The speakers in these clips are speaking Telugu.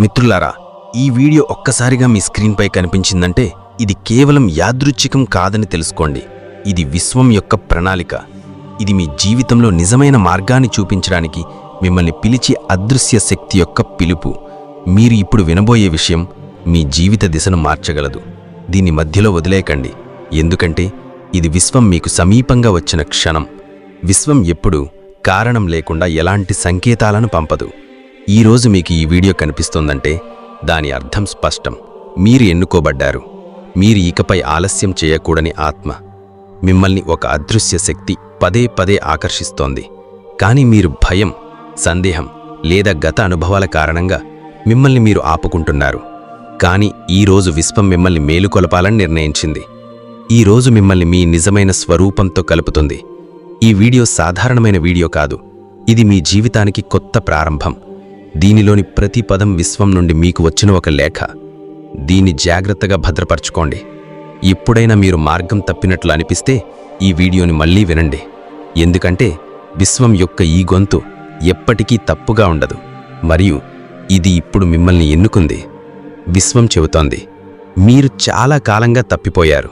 మిత్రులారా ఈ వీడియో ఒక్కసారిగా మీ స్క్రీన్పై కనిపించిందంటే ఇది కేవలం యాదృచ్ఛికం కాదని తెలుసుకోండి. ఇది విశ్వం యొక్క ప్రణాళిక. ఇది మీ జీవితంలో నిజమైన మార్గాన్ని చూపించడానికి మిమ్మల్ని పిలిచి అదృశ్య శక్తి యొక్క పిలుపు. మీరు ఇప్పుడు వినబోయే విషయం మీ జీవిత దిశను మార్చగలదు. దీని మధ్యలో వదిలేయకండి. ఎందుకంటే ఇది విశ్వం మీకు సమీపంగా వచ్చిన క్షణం. విశ్వం ఎప్పుడూ కారణం లేకుండా ఎలాంటి సంకేతాలను పంపదు. ఈరోజు మీకు ఈ వీడియో కనిపిస్తోందంటే దాని అర్థం స్పష్టం. మీరు ఎన్నుకోబడ్డారు. మీరు ఇకపై ఆలస్యం చేయకూడని ఆత్మ. మిమ్మల్ని ఒక అదృశ్య శక్తి పదే పదే ఆకర్షిస్తోంది. కానీ మీరు భయం సందేహం లేదా గత అనుభవాల కారణంగా మిమ్మల్ని మీరు ఆపుకుంటున్నారు. కానీ ఈరోజు విశ్వం మిమ్మల్ని మేలుకొలపాలని నిర్ణయించింది. ఈరోజు మిమ్మల్ని మీ నిజమైన స్వరూపంతో కలుపుతుంది. ఈ వీడియో సాధారణమైన వీడియో కాదు. ఇది మీ జీవితానికి కొత్త ప్రారంభం. దీనిలోని ప్రతి పదం విశ్వం నుండి మీకు వచ్చిన ఒక లేఖ. దీన్ని జాగ్రత్తగా భద్రపరచుకోండి. ఎప్పుడైనా మీరు మార్గం తప్పినట్లు అనిపిస్తే ఈ వీడియోని మళ్ళీ వినండి. ఎందుకంటే విశ్వం యొక్క ఈ గొంతు ఎప్పటికీ తప్పుగా ఉండదు. మరియు ఇది ఇప్పుడు మిమ్మల్ని ఎన్నుకుంది. విశ్వం చెబుతోంది మీరు చాలా కాలంగా తప్పిపోయారు.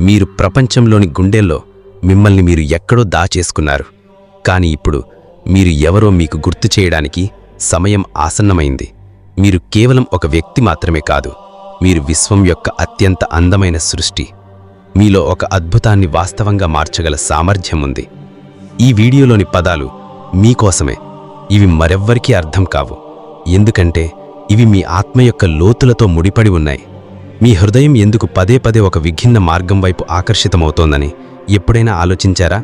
మీరు ప్రపంచంలోని గుండెల్లో మిమ్మల్ని మీరు ఎక్కడో దాచేసుకున్నారు. కానీ ఇప్పుడు మీరు ఎవరో మీకు గుర్తు చేయడానికి సమయం ఆసన్నమైంది. మీరు కేవలం ఒక వ్యక్తి మాత్రమే కాదు మీరు విశ్వం యొక్క అత్యంత అందమైన సృష్టి. మీలో ఒక అద్భుతాన్ని వాస్తవంగా మార్చగల సామర్థ్యం ఉంది. ఈ వీడియోలోని పదాలు మీకోసమే ఇవి మరెవ్వరికీ అర్థం కావు. ఎందుకంటే ఇవి మీ ఆత్మ యొక్క లోతులతో ముడిపడి ఉన్నాయి. మీ హృదయం ఎందుకు పదే పదే ఒక విభిన్న మార్గం వైపు ఆకర్షితమవుతోందని ఎప్పుడైనా ఆలోచించారా?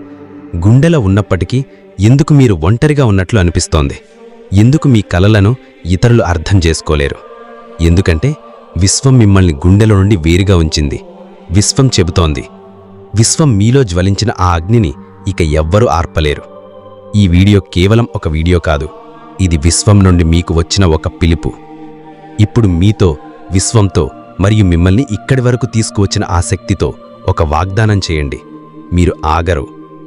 గుండెల ఉన్నప్పటికీ ఎందుకు మీరు ఒంటరిగా ఉన్నట్లు అనిపిస్తోంది? ఎందుకు మీ కలలను ఇతరులు అర్థం చేసుకోలేరు? ఎందుకంటే విశ్వం మిమ్మల్ని గుండెలో నుండి వేరుగా ఉంచింది. విశ్వం చెబుతోంది విశ్వం మీలో జ్వలించిన ఆ అగ్నిని ఇక ఎవ్వరూ ఆర్పలేరు. ఈ వీడియో కేవలం ఒక వీడియో కాదు ఇది విశ్వం నుండి మీకు వచ్చిన ఒక పిలుపు. ఇప్పుడు మీతో విశ్వంతో మరియు మిమ్మల్ని ఇక్కడి వరకు తీసుకువచ్చిన ఆ శక్తితో ఒక వాగ్దానం చేయండి. మీరు ఆగరు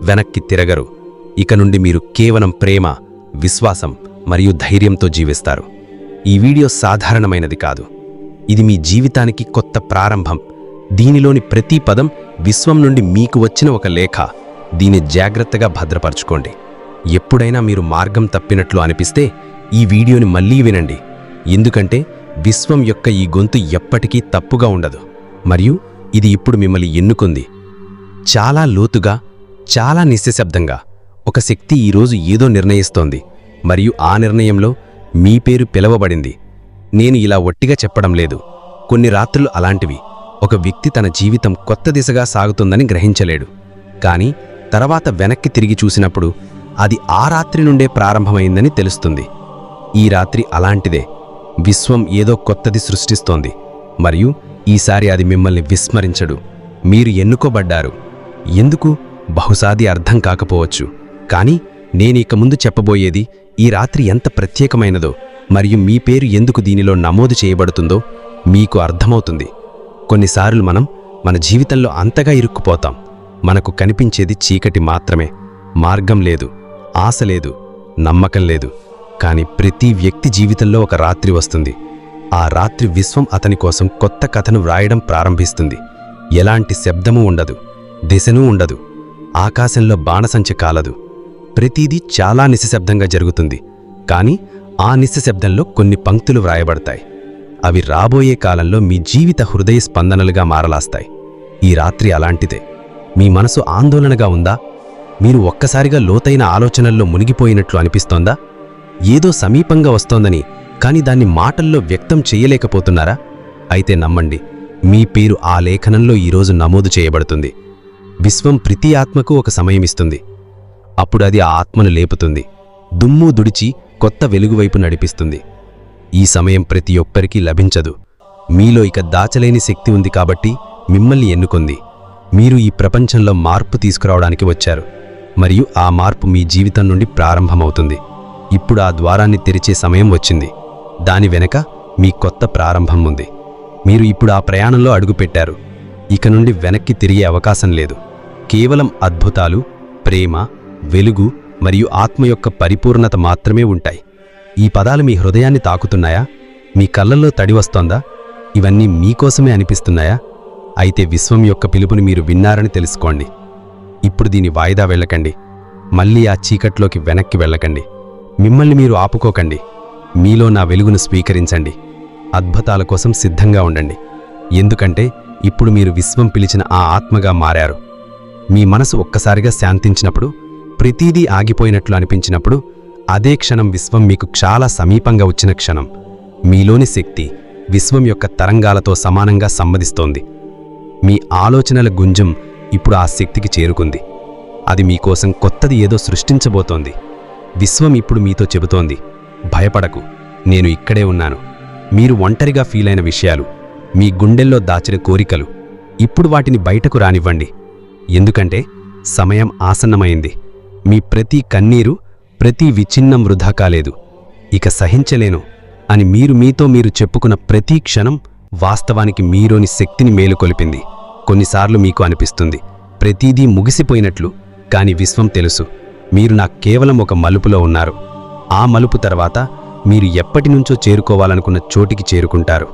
వెనక్కి తిరగరు. ఇక నుండి మీరు కేవలం ప్రేమ విశ్వాసం మరియు ధైర్యంతో జీవిస్తారు. ఈ వీడియో సాధారణమైనది కాదు. ఇది మీ జీవితానికి కొత్త ప్రారంభం. దీనిలోని ప్రతి పదం విశ్వం నుండి మీకు వచ్చిన ఒక లేఖ. దీన్ని జాగ్రత్తగా భద్రపరచుకోండి. ఎప్పుడైనా మీరు మార్గం తప్పినట్లు అనిపిస్తే ఈ వీడియోని మళ్ళీ వినండి. ఎందుకంటే విశ్వం యొక్క ఈ గొంతు ఎప్పటికీ తప్పుగా ఉండదు. మరియు ఇది ఇప్పుడు మిమ్మల్ని ఎన్నుకుంది. చాలా లోతుగా చాలా నిశ్శబ్దంగా ఒక శక్తి ఈరోజు ఏదో నిర్ణయిస్తోంది. మరియు ఆ నిర్ణయంలో మీ పేరు పిలవబడింది. నేను ఇలా ఒట్టిగా చెప్పడం లేదు. కొన్ని రాత్రులు అలాంటివి. ఒక వ్యక్తి తన జీవితం కొత్త దిశగా సాగుతుందని గ్రహించలేడు. కానీ తర్వాత వెనక్కి తిరిగి చూసినప్పుడు అది ఆ రాత్రి నుండే ప్రారంభమైందని తెలుస్తుంది. ఈ రాత్రి అలాంటిదే. విశ్వం ఏదో కొత్తది సృష్టిస్తోంది. మరియు ఈసారి అది మిమ్మల్ని విస్మరించడు. మీరు ఎన్నుకోబడ్డారు. ఎందుకు? బహుశాది అర్థం కాకపోవచ్చు. కానీ నేనిక ముందు చెప్పబోయేది ఈ రాత్రి ఎంత ప్రత్యేకమైనదో మరియు మీ పేరు ఎందుకు దీనిలో నమోదు చేయబడుతుందో మీకు అర్థమవుతుంది. కొన్నిసార్లు మనం మన జీవితంలో అంతగా ఇరుక్కుపోతాం. మనకు కనిపించేది చీకటి మాత్రమే. మార్గం లేదు ఆశ లేదు నమ్మకం లేదు. కాని ప్రతి వ్యక్తి జీవితంలో ఒక రాత్రి వస్తుంది. ఆ రాత్రి విశ్వం అతని కోసం కొత్త కథను వ్రాయడం ప్రారంభిస్తుంది. ఎలాంటి శబ్దమూ ఉండదు దిశనూ ఉండదు. ఆకాశంలో బాణసంచ కాలదు. ప్రతిదీ చాలా నిశ్శబ్దంగా జరుగుతుంది. కానీ ఆ నిశ్శబ్దంలో కొన్ని పంక్తులు వ్రాయబడతాయి. అవి రాబోయే కాలంలో మీ జీవిత హృదయ స్పందనలుగా మారలాస్తాయి. ఈ రాత్రి అలాంటిదే. మీ మనసు ఆందోళనగా ఉందా? మీరు ఒక్కసారిగా లోతైన ఆలోచనల్లో మునిగిపోయినట్లు అనిపిస్తోందా? ఏదో సమీపంగా వస్తోందని కానీ దాన్ని మాటల్లో వ్యక్తం చేయలేకపోతున్నారా? అయితే నమ్మండి మీ పేరు ఆ లేఖనంలో ఈరోజు నమోదు చేయబడుతుంది. విశ్వం ప్రతి ఆత్మకు ఒక సమయమిస్తుంది అప్పుడు అది ఆ ఆత్మను లేపుతుంది. దుమ్ము దుడిచి కొత్త వెలుగువైపు నడిపిస్తుంది. ఈ సమయం ప్రతి ఒక్కరికీ లభించదు. మీలో ఇక దాచలేని శక్తి ఉంది కాబట్టి మిమ్మల్ని ఎన్నుకుంది. మీరు ఈ ప్రపంచంలో మార్పు తీసుకురావడానికి వచ్చారు. మరియు ఆ మార్పు మీ జీవితం నుండి ప్రారంభమవుతుంది. ఇప్పుడు ఆ ద్వారాన్ని తెరిచే సమయం వచ్చింది. దాని వెనక మీ కొత్త ప్రారంభం ఉంది. మీరు ఇప్పుడు ఆ ప్రయాణంలో అడుగుపెట్టారు. ఇక నుండి వెనక్కి తిరిగే అవకాశం లేదు. కేవలం అద్భుతాలు ప్రేమ వెలుగు మరియు ఆత్మ యొక్క పరిపూర్ణత మాత్రమే ఉంటాయి. ఈ పదాలు మీ హృదయాన్ని తాకుతున్నాయా? మీ కళ్ళల్లో తడి వస్తోందా? ఇవన్నీ మీకోసమే అనిపిస్తున్నాయా? అయితే విశ్వం యొక్క పిలుపుని మీరు విన్నారని తెలుసుకోండి. ఇప్పుడు దీని వాయిదా వెళ్ళకండి. మళ్ళీ ఆ చీకట్లోకి వెనక్కి వెళ్ళకండి. మిమ్మల్ని మీరు ఆపుకోకండి. మీలో నా వెలుగును స్వీకరించండి. అద్భుతాల కోసం సిద్ధంగా ఉండండి. ఎందుకంటే ఇప్పుడు మీరు విశ్వం పిలిచిన ఆ ఆత్మగా మారారు. మీ మనసు ఒక్కసారిగా శాంతించినప్పుడు ప్రతీదీ ఆగిపోయినట్లు అనిపించినప్పుడు అదే క్షణం విశ్వం మీకు చాలా సమీపంగా వచ్చిన క్షణం. మీలోని శక్తి విశ్వం యొక్క తరంగాలతో సమానంగా సంవదిస్తోంది. మీ ఆలోచనల గుంజం ఇప్పుడు ఆ శక్తికి చేరుకుంది. అది మీకోసం కొత్తది ఏదో సృష్టించబోతోంది. విశ్వం ఇప్పుడు మీతో చెబుతోంది భయపడకు నేను ఇక్కడే ఉన్నాను. మీరు ఒంటరిగా ఫీలైన విషయాలు మీ గుండెల్లో దాచిన కోరికలు ఇప్పుడు వాటిని బయటకు రానివ్వండి. ఎందుకంటే సమయం ఆసన్నమైంది. మీ ప్రతి కన్నీరు ప్రతి విచ్ఛిన్నం వృధా కాలేదు. ఇక సహించలేను అని మీరు మీతో మీరు చెప్పుకున్న ప్రతి క్షణం వాస్తవానికి మీరోని శక్తిని మేలుకొలిపింది కొన్నిసార్లు మీకు అనిపిస్తుంది ప్రతిదీ ముగిసిపోయినట్లు కాని విశ్వం తెలుసు మీరు నాకు కేవలం ఒక మలుపులో ఉన్నారు. ఆ మలుపు తర్వాత మీరు ఎప్పటినుంచో చేరుకోవాలనుకున్న చోటికి చేరుకుంటారు.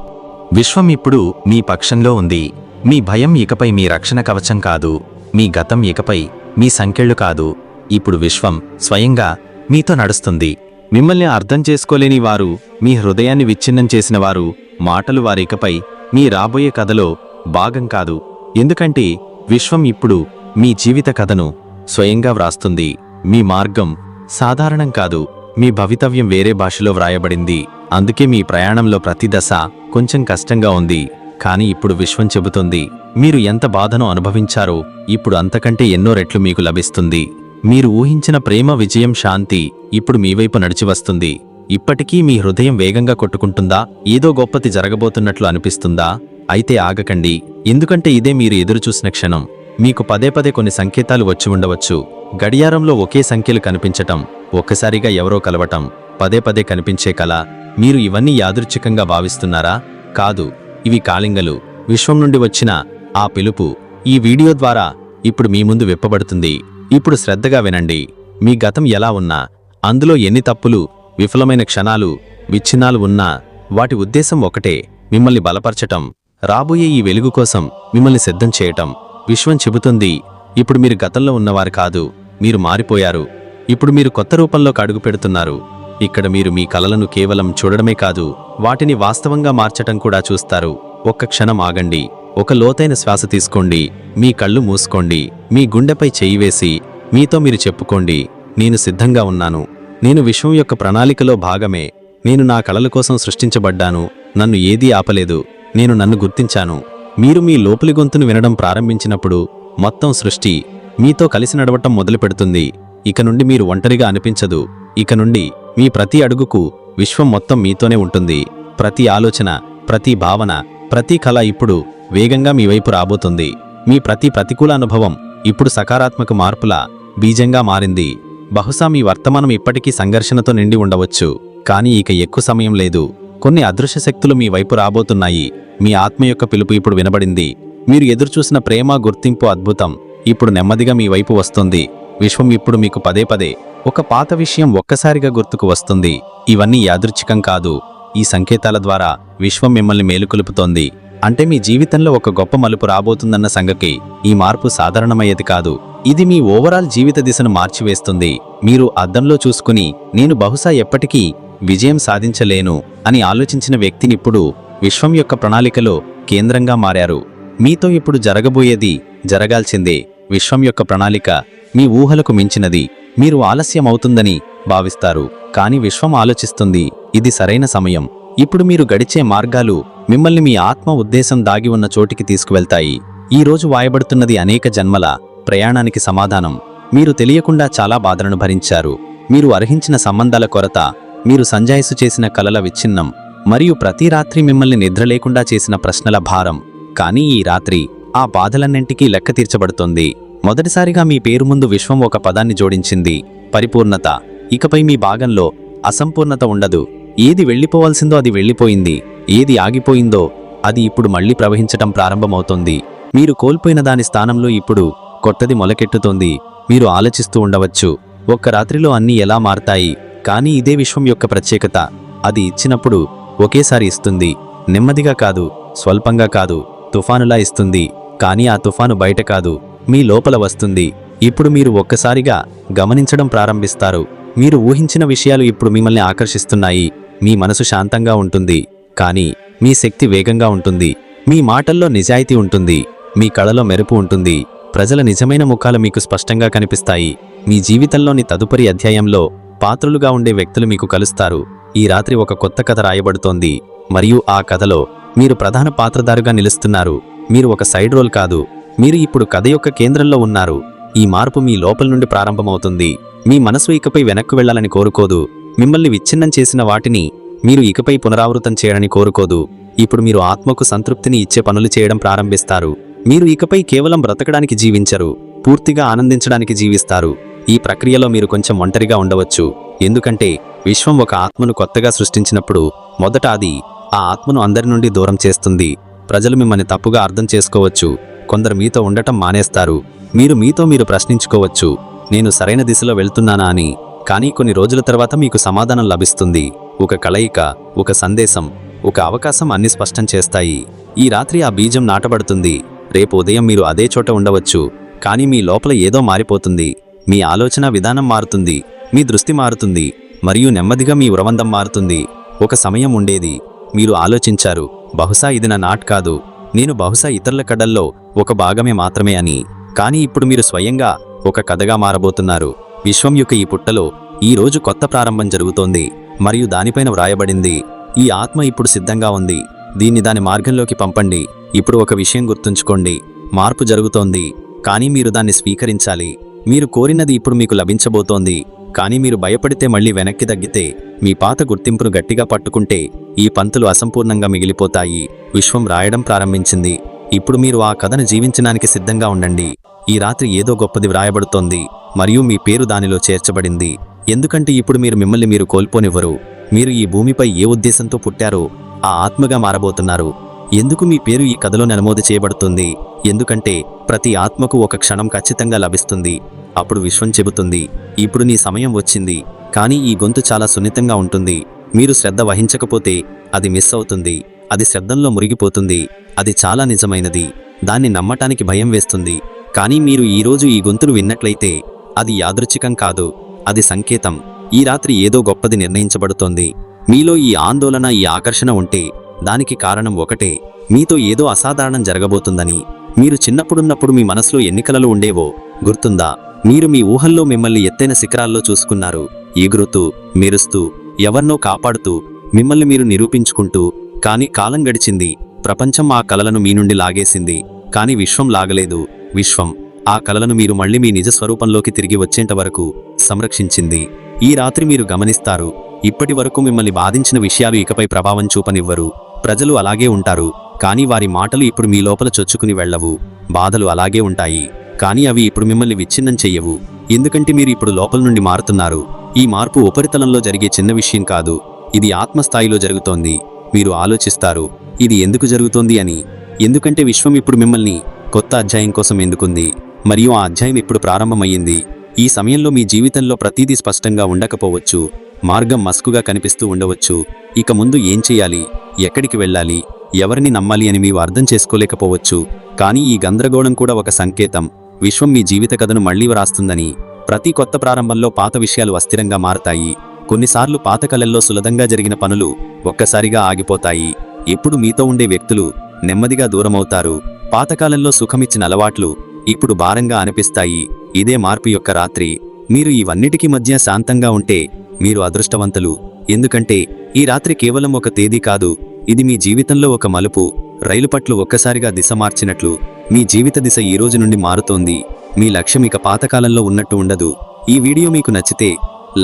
విశ్వం ఇప్పుడు మీ పక్షంలో ఉంది. మీ భయం ఇకపై మీ రక్షణ కవచం కాదు. మీ గతం ఇకపై మీ సంకెళ్ళు కాదు. ఇప్పుడు విశ్వం స్వయంగా మీతో నడుస్తుంది. మిమ్మల్ని అర్థం చేసుకోలేని వారు మీ హృదయాన్ని విచ్ఛిన్నం చేసిన వారు మాటలు వారికపై మీ రాబోయే కథలో భాగం కాదు. ఎందుకంటే విశ్వం ఇప్పుడు మీ జీవిత కథను స్వయంగా వ్రాస్తుంది. మీ మార్గం సాధారణం కాదు. మీ భవితవ్యం వేరే భాషలో వ్రాయబడింది. అందుకే మీ ప్రయాణంలో ప్రతి దశ కొంచెం కష్టంగా ఉంది. కానీ ఇప్పుడు విశ్వం చెబుతుంది మీరు ఎంత బాధను అనుభవించారో ఇప్పుడు అంతకంటే ఎన్నో రెట్లు మీకు లభిస్తుంది. మీరు ఊహించిన ప్రేమ విజయం శాంతి ఇప్పుడు మీ వైపు నడిచి వస్తుంది. ఇప్పటికీ మీ హృదయం వేగంగా కొట్టుకుంటుందా? ఏదో గొప్పది జరగబోతున్నట్లు అనిపిస్తుందా? అయితే ఆగకండి. ఎందుకంటే ఇదే మీరు ఎదురుచూసిన క్షణం. మీకు పదే పదే కొన్ని సంకేతాలు వచ్చి ఉండవచ్చు. గడియారంలో ఒకే సంఖ్యలు కనిపించటం ఒక్కసారిగా ఎవరో కలవటం పదే పదే కనిపించే కల మీరు ఇవన్నీ యాదృచ్ఛికంగా భావిస్తున్నారా? కాదు. ఇవి కాళింగలు. విశ్వం నుండి వచ్చిన ఆ పిలుపు ఈ వీడియో ద్వారా ఇప్పుడు మీ ముందు విప్పబడుతుంది. ఇప్పుడు శ్రద్ధగా వినండి. మీ గతం ఎలా ఉన్నా అందులో ఎన్ని తప్పులు విఫలమైన క్షణాలు విచ్ఛిన్నాలు ఉన్నా వాటి ఉద్దేశం ఒకటే మిమ్మల్ని బలపరచటం. రాబోయే ఈ వెలుగు కోసం మిమ్మల్ని సిద్ధం చేయటం. విశ్వం చెబుతుంది ఇప్పుడు మీరు గతంలో ఉన్నవారు కాదు మీరు మారిపోయారు. ఇప్పుడు మీరు కొత్త రూపంలోకి అడుగు పెడుతున్నారు. ఇక్కడ మీరు మీ కలలను కేవలం చూడడమే కాదు వాటిని వాస్తవంగా మార్చటం కూడా చూస్తారు. ఒక్క క్షణం ఆగండి. ఒక లోతైన శ్వాస తీసుకోండి. మీ కళ్ళు మూసుకోండి. మీ గుండెపై చెయ్యి వేసి మీతో మీరు చెప్పుకోండి. నేను సిద్ధంగా ఉన్నాను. నేను విశ్వం యొక్క ప్రణాళికలో భాగమే. నేను నా కళల కోసం సృష్టించబడ్డాను. నన్ను ఏదీ ఆపలేదు. నేను నన్ను గుర్తించాను. మీరు మీ లోపలి గొంతును వినడం ప్రారంభించినప్పుడు మొత్తం సృష్టి మీతో కలిసి నడవటం మొదలుపెడుతుంది. ఇక నుండి మీరు ఒంటరిగా అనిపించదు. ఇక నుండి మీ ప్రతి అడుగుకు విశ్వం మొత్తం మీతోనే ఉంటుంది. ప్రతి ఆలోచన ప్రతి భావన ప్రతి కళ ఇప్పుడు వేగంగా మీ వైపు రాబోతుంది. మీ ప్రతి ప్రతికూల అనుభవం ఇప్పుడు సకారాత్మక మార్పుల బీజంగా మారింది. బహుశా మీ వర్తమానం ఇప్పటికీ సంఘర్షణతో నిండి ఉండవచ్చు. కానీ ఇక ఎక్కువ సమయం లేదు. కొన్ని అదృశ్య శక్తులు మీ వైపు రాబోతున్నాయి. మీ ఆత్మ యొక్క పిలుపు ఇప్పుడు వినబడింది. మీరు ఎదురుచూసిన ప్రేమ గుర్తింపు అద్భుతం ఇప్పుడు నెమ్మదిగా మీ వైపు వస్తుంది. విశ్వం ఇప్పుడు మీకు పదే పదే ఒక పాత విషయం ఒక్కసారిగా గుర్తుకు వస్తుంది. ఇవన్నీ యాదృచ్ఛికం కాదు. ఈ సంకేతాల ద్వారా విశ్వం మిమ్మల్ని మేలుకొలుపుతోంది. అంటే మీ జీవితంలో ఒక గొప్ప మలుపు రాబోతుందన్న సంగతి ఈ మార్పు సాధారణమయ్యేది కాదు. ఇది మీ ఓవరాల్ జీవిత దిశను మార్చివేస్తుంది. మీరు అద్దంలో చూసుకుని నేను బహుశా ఎప్పటికీ విజయం సాధించలేను అని ఆలోచించిన వ్యక్తినిప్పుడు విశ్వం యొక్క ప్రణాళికలో కేంద్రంగా మారారు. మీతో ఇప్పుడు జరగబోయేది జరగాల్సిందే. విశ్వం యొక్క ప్రణాళిక మీ ఊహలకు మించినది. మీరు ఆలస్యం అవుతుందని భావిస్తారు. కానీ విశ్వం ఆలోచిస్తుంది. ఇది సరైన సమయం. ఇప్పుడు మీరు గడిచే మార్గాలు మిమ్మల్ని మీ ఆత్మ ఉద్దేశం దాగి ఉన్న చోటికి తీసుకువెళ్తాయి. ఈ రోజు వాయబడుతున్నది అనేక జన్మల ప్రయాణానికి సమాధానం. మీరు తెలియకుండా చాలా బాధలను భరించారు. మీరు అర్హించిన సంబంధాల కొరత మీరు సంజాయిసు చేసిన కలల విచ్ఛిన్నం మరియు ప్రతి రాత్రి మిమ్మల్ని నిద్ర లేకుండా చేసిన ప్రశ్నల భారం. కానీ ఈ రాత్రి ఆ బాధలన్నింటికీ లెక్క తీర్చబడుతోంది. మొదటిసారిగా మీ పేరు ముందు విశ్వం ఒక పదాన్ని జోడించింది. పరిపూర్ణత. ఇకపై మీ భాగంలో అసంపూర్ణత ఉండదు. ఏది వెళ్ళిపోవాల్సిందో అది వెళ్ళిపోయింది. ఏది ఆగిపోయిందో అది ఇప్పుడు మళ్ళీ ప్రవహించటం ప్రారంభమవుతోంది. మీరు కోల్పోయిన దాని స్థానంలో ఇప్పుడు కొత్తది మొలకెట్టుతోంది మీరు ఆలోచిస్తూ ఉండవచ్చు ఒక్క రాత్రిలో అన్నీ ఎలా మారతాయి? కానీ ఇదే విశ్వం యొక్క ప్రత్యేకత. అది ఇచ్చినప్పుడు ఒకేసారి ఇస్తుంది. నెమ్మదిగా కాదు స్వల్పంగా కాదు తుఫానులా ఇస్తుంది. కానీ ఆ తుఫాను బయట కాదు మీ లోపల వస్తుంది. ఇప్పుడు మీరు ఒక్కసారిగా గమనించడం ప్రారంభిస్తారు. మీరు ఊహించిన విషయాలు ఇప్పుడు మిమ్మల్ని ఆకర్షిస్తున్నాయి. మీ మనసు శాంతంగా ఉంటుంది. కానీ మీ శక్తి వేగంగా ఉంటుంది. మీ మాటల్లో నిజాయితీ ఉంటుంది. మీ కళలో మెరుపు ఉంటుంది. ప్రజల నిజమైన ముఖాలు మీకు స్పష్టంగా కనిపిస్తాయి. మీ జీవితంలోని తదుపరి అధ్యాయంలో పాత్రలుగా ఉండే వ్యక్తులు మీకు కలుస్తారు. ఈ రాత్రి ఒక కొత్త కథ రాయబడుతోంది. మరియు ఆ కథలో మీరు ప్రధాన పాత్రధారుగా నిలుస్తున్నారు. మీరు ఒక సైడ్ రోల్ కాదు. మీరు ఇప్పుడు కథ యొక్క కేంద్రంలో ఉన్నారు. ఈ మార్పు మీ లోపల నుండి ప్రారంభమవుతుంది. మీ మనసు ఇకపై వెనక్కు వెళ్ళాలని కోరుకోదు. మిమ్మల్ని విచ్ఛిన్నం చేసిన వాటిని మీరు ఇకపై పునరావృతం చేయడని కోరుకోదు. ఇప్పుడు మీరు ఆత్మకు సంతృప్తిని ఇచ్చే పనులు చేయడం ప్రారంభిస్తారు. మీరు ఇకపై కేవలం బ్రతకడానికి జీవించరు. పూర్తిగా ఆనందించడానికి జీవిస్తారు. ఈ ప్రక్రియలో మీరు కొంచెం ఒంటరిగా ఉండవచ్చు. ఎందుకంటే విశ్వం ఒక ఆత్మను కొత్తగా సృష్టించినప్పుడు మొదట అది ఆ ఆత్మను అందరి నుండి దూరం చేస్తుంది. ప్రజలు మిమ్మల్ని తప్పుగా అర్థం చేసుకోవచ్చు. కొందరు మీతో ఉండటం మానేస్తారు. మీరు మీతో మీరు ప్రశ్నించుకోవచ్చు. నేను సరైన దిశలో వెళ్తున్నానా అని. కానీ కొన్ని రోజుల తర్వాత మీకు సమాధానం లభిస్తుంది. ఒక కలయిక ఒక సందేశం ఒక అవకాశం అన్ని స్పష్టం చేస్తాయి. ఈ రాత్రి ఆ బీజం నాటబడుతుంది. రేపు ఉదయం మీరు అదే చోట ఉండవచ్చు. కానీ మీ లోపల ఏదో మారిపోతుంది. మీ ఆలోచన విధానం మారుతుంది. మీ దృష్టి మారుతుంది. మరియు నెమ్మదిగా మీ ఉరవందం మారుతుంది. ఒక సమయం ఉండేది. మీరు ఆలోచించారు. బహుశా ఇది నా నాట్ కాదు. నేను బహుశా ఇతరుల కడల్లో ఒక భాగమే మాత్రమే అని. కానీ ఇప్పుడు మీరు స్వయంగా ఒక కథగా మారబోతున్నారు. విశ్వం యొక్క ఈ పుట్టలో ఈ రోజు కొత్త ప్రారంభం జరుగుతోంది. మరియు దానిపైన వ్రాయబడింది ఈ ఆత్మ ఇప్పుడు సిద్ధంగా ఉంది. దీన్ని దాని మార్గంలోకి పంపండి. ఇప్పుడు ఒక విషయం గుర్తుంచుకోండి. మార్పు జరుగుతోంది కానీ మీరు దాన్ని స్వీకరించాలి. మీరు కోరినది ఇప్పుడు మీకు లభించబోతోంది కానీ మీరు భయపడితే మళ్ళీ వెనక్కి తగ్గితే మీ పాత గుర్తింపును గట్టిగా పట్టుకుంటే ఈ పంతులు అసంపూర్ణంగా మిగిలిపోతాయి. విశ్వం రాయడం ప్రారంభించింది. ఇప్పుడు మీరు ఆ కథను జీవించడానికి సిద్ధంగా ఉండండి. ఈ రాత్రి ఏదో గొప్పది వ్రాయబడుతోంది మరియు మీ పేరు దానిలో చేర్చబడింది. ఎందుకంటే ఇప్పుడు మీరు మిమ్మల్ని మీరు కోల్పోనివ్వరు. మీరు ఈ భూమిపై ఏ ఉద్దేశంతో పుట్టారో ఆ ఆత్మగా మారబోతున్నారు. ఎందుకు మీ పేరు ఈ కథలో నమోదు చేయబడుతుంది? ఎందుకంటే ప్రతి ఆత్మకు ఒక క్షణం ఖచ్చితంగా లభిస్తుంది. అప్పుడు విశ్వం చెబుతుంది ఇప్పుడు నీ సమయం వచ్చింది. కానీ ఈ గొంతు చాలా సున్నితంగా ఉంటుంది. మీరు శ్రద్ధ వహించకపోతే అది మిస్ అవుతుంది. అది శ్రద్ధంలో మురిగిపోతుంది. అది చాలా నిజమైనది. దాన్ని నమ్మటానికి భయం వేస్తుంది. కానీ మీరు ఈరోజు ఈ గొంతును విన్నట్లయితే అది యాదృచ్ఛికం కాదు. అది సంకేతం. ఈ రాత్రి ఏదో గొప్పది నిర్ణయించబడుతోంది. మీలో ఈ ఆందోళన ఈ ఆకర్షణ ఉంటే దానికి కారణం ఒకటే. మీతో ఏదో అసాధారణం జరగబోతుందని. మీరు చిన్నప్పుడున్నప్పుడు మీ మనసులో ఎన్నికలలో ఉండేవో గుర్తుందా? మీరు మీ ఊహల్లో మిమ్మల్ని ఎత్తైన శిఖరాల్లో చూసుకున్నారు. ఎగురుతూ మెరుస్తూ ఎవర్నో కాపాడుతూ మిమ్మల్ని మీరు నిరూపించుకుంటూ కానీ కాలం గడిచింది. ప్రపంచం ఆ కలలను మీ నుండి లాగేసింది. కానీ విశ్వం లాగలేదు. విశ్వం. ఆ కలలను మీరు మళ్ళీ మీ నిజ స్వరూపంలోకి తిరిగి వచ్చేంత వరకు సంరక్షించింది. ఈ రాత్రి మీరు గమనిస్తారు ఇప్పటి వరకు మిమ్మల్ని బాధించిన విషయాలు ఇకపై ప్రభావం చూపనివ్వరు. ప్రజలు అలాగే ఉంటారు కానీ వారి మాటలు ఇప్పుడు మీ లోపల చొచ్చుకుని వెళ్ళవు. బాధలు అలాగే ఉంటాయి కానీ అవి ఇప్పుడు మిమ్మల్ని విచ్ఛిన్నం చెయ్యవు. ఎందుకంటే మీరు ఇప్పుడు లోపల నుండి మారుతున్నారు. ఈ మార్పు ఉపరితలంలో జరిగే చిన్న విషయం కాదు ఇది ఆత్మస్థాయిలో జరుగుతోంది. మీరు ఆలోచిస్తారు ఇది ఎందుకు జరుగుతోంది అని. ఎందుకంటే విశ్వం ఇప్పుడు మిమ్మల్ని కొత్త అధ్యాయం కోసం ఎందుకుంది? మరియు ఆ అధ్యాయం ఇప్పుడు ప్రారంభమయ్యింది. ఈ సమయంలో మీ జీవితంలో ప్రతీది స్పష్టంగా ఉండకపోవచ్చు. మార్గం మస్కుగా కనిపిస్తూ ఉండవచ్చు. ఇక ముందు ఏం చేయాలి? ఎక్కడికి వెళ్ళాలి? ఎవరిని నమ్మాలి అని మీరు అర్థం చేసుకోలేకపోవచ్చు. కానీ ఈ గందరగోళం కూడా ఒక సంకేతం. విశ్వం మీ జీవిత కథను మళ్ళీ వ్రాస్తుందని. ప్రతి కొత్త ప్రారంభంలో పాత విషయాలు అస్థిరంగా మారతాయి. కొన్నిసార్లు పాత కళల్లో సులభంగా జరిగిన పనులు ఒక్కసారిగా ఆగిపోతాయి. ఎప్పుడు మీతో ఉండే వ్యక్తులు నెమ్మదిగా దూరమవుతారు. పాతకాలంలో సుఖమిచ్చిన అలవాట్లు ఇప్పుడు భారంగా అనిపిస్తాయి. ఇదే మార్పు యొక్క రాత్రి. మీరు ఇవన్నిటికీ మధ్య శాంతంగా ఉంటే మీరు అదృష్టవంతులు. ఎందుకంటే ఈ రాత్రి కేవలం ఒక తేదీ కాదు. ఇది మీ జీవితంలో ఒక మలుపు. రైలు పట్లు ఒక్కసారిగా దిశ మార్చినట్లు. మీ జీవిత దిశ ఈ రోజు నుండి మారుతోంది. మీ లక్ష్యం ఇక పాతకాలంలో ఉన్నట్టు ఉండదు. ఈ వీడియో మీకు నచ్చితే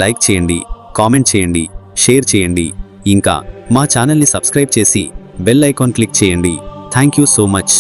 లైక్ చేయండి కామెంట్ చేయండి షేర్ చేయండి. ఇంకా మా ఛానల్ని సబ్స్క్రైబ్ చేసి బెల్ ఐకాన్ క్లిక్ చేయండి. Thank you so much.